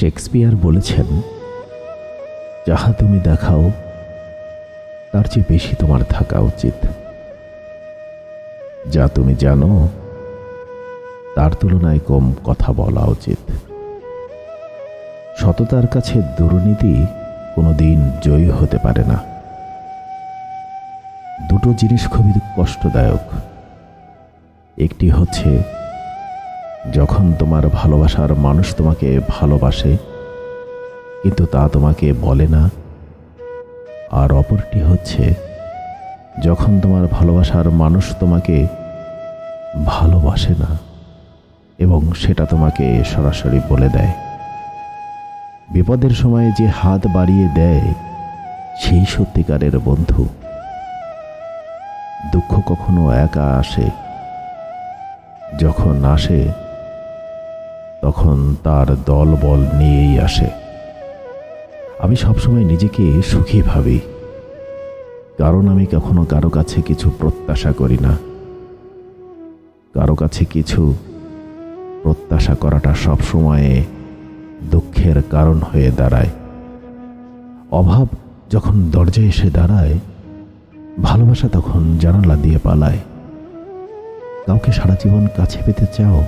Shakespeare বলেছেন, যাহা তুমি দেখাও, তার চেয়ে বেশি তোমার থাকা উচিত। যা তুমি জানো, তার তুলনায় কম কথা বলা উচিত। সততার কাছে দুর্নীতি কোনো দিন জয়ী হতে পারে না। দুটো জিনিস খুবই কষ্টদায়ক। একটি হচ্ছে যখন তোমার ভালোবাসার মানুষ তোমাকে ভালোবাসে, কিন্তু তা তোমাকে বলে না। আর অপরটি হচ্ছে, যখন তোমার ভালোবাসার মানুষ তোমাকে ভালোবাসে না, এবং সেটা তোমাকে সরাসরি বলে দেয়। বিপদের সময় যে হাত বাড়িয়ে দেয়, সেই সত্যিকারের বন্ধু। দুঃখ কখনো একা আসে, যখন আসে তখন তার দল বল নিয়েই আসে। আমি সবসময় নিজেকে সুখী ভাবি, কারণ আমি কখনো কারও কাছে কিছু প্রত্যাশা করি না। কারও কাছে কিছু প্রত্যাশা করাটা সবসময়ে দুঃখের কারণ হয়ে দাঁড়ায়। অভাব যখন দরজায় এসে দাঁড়ায়, ভালোবাসা তখন জানালা দিয়ে পালায়। কাউকে সারা জীবন কাছে পেতে চাও?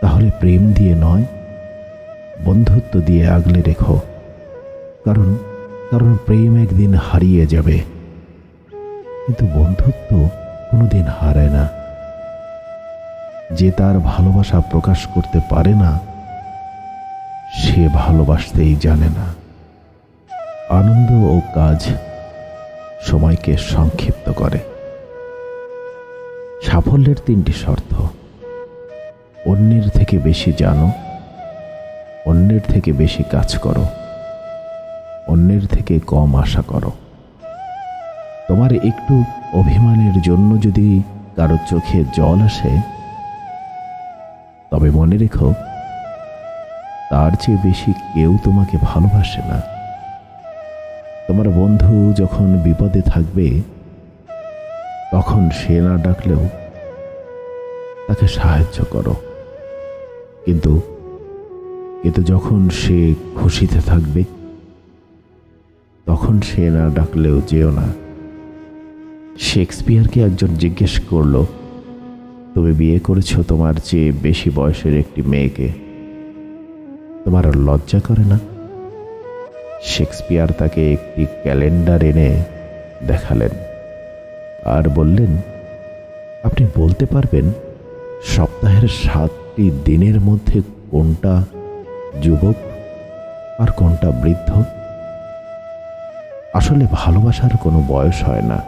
তাহলে প্রেম দিয়ে নয়, বন্ধুত্ব দিয়ে আগলে রেখো। কারণ কারণ প্রেম একদিন হারিয়ে যাবে। কিন্তু বন্ধুত্ব কোনোদিন হারায় না। যে তার ভালোবাসা প্রকাশ করতে পারে না, সে ভালোবাসতেই জানে না। আনন্দ ও কাজ সময়কে সংক্ষিপ্ত করে। সাফল্যের তিনটি শর্ত। অন্যের থেকে বেশি জানো, অন্যের থেকে বেশি কাজ করো, অন্যের থেকে কম আশা করো। তোমার একটু অভিমানের জন্য যদি কারও চোখে জল আসে, তবে মনে রেখো, তার চেয়ে বেশি কেউ তোমাকে ভালোবাসে না। তোমার বন্ধু যখন বিপদে থাকবে, তখন সে না ডাকলেও তাকে সাহায্য করো। কিন্তু কিন্তু যখন সে খুশিতে থাকবে, তখন সে না ডাকলেও যেও না। শেক্সপিয়ারকে একজন জিজ্ঞেস করল, তুমি বিয়ে করেছ তোমার চেয়ে বেশি বয়সের একটি মেয়েকে? তোমার লজ্জা করে না? শেক্সপিয়ার তাকে একটি ক্যালেন্ডার এনে দেখালেন আর বললেন, আপনি বলতে পারবেন সপ্তাহের সাতটি দিনের মধ্যে কোনটা যুবক আর কোনটা বৃদ্ধ? আসলে ভালোবাসার কোনো বয়স হয় না।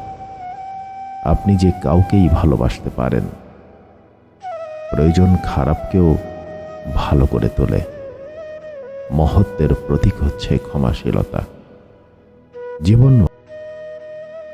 আপনি যে কাউকেই ভালোবাসতে পারেন, প্রয়োজন খারাপকেও ভালো করে তোলে। মহত্বের প্রতীক হচ্ছে ক্ষমাশীলতা। জীবন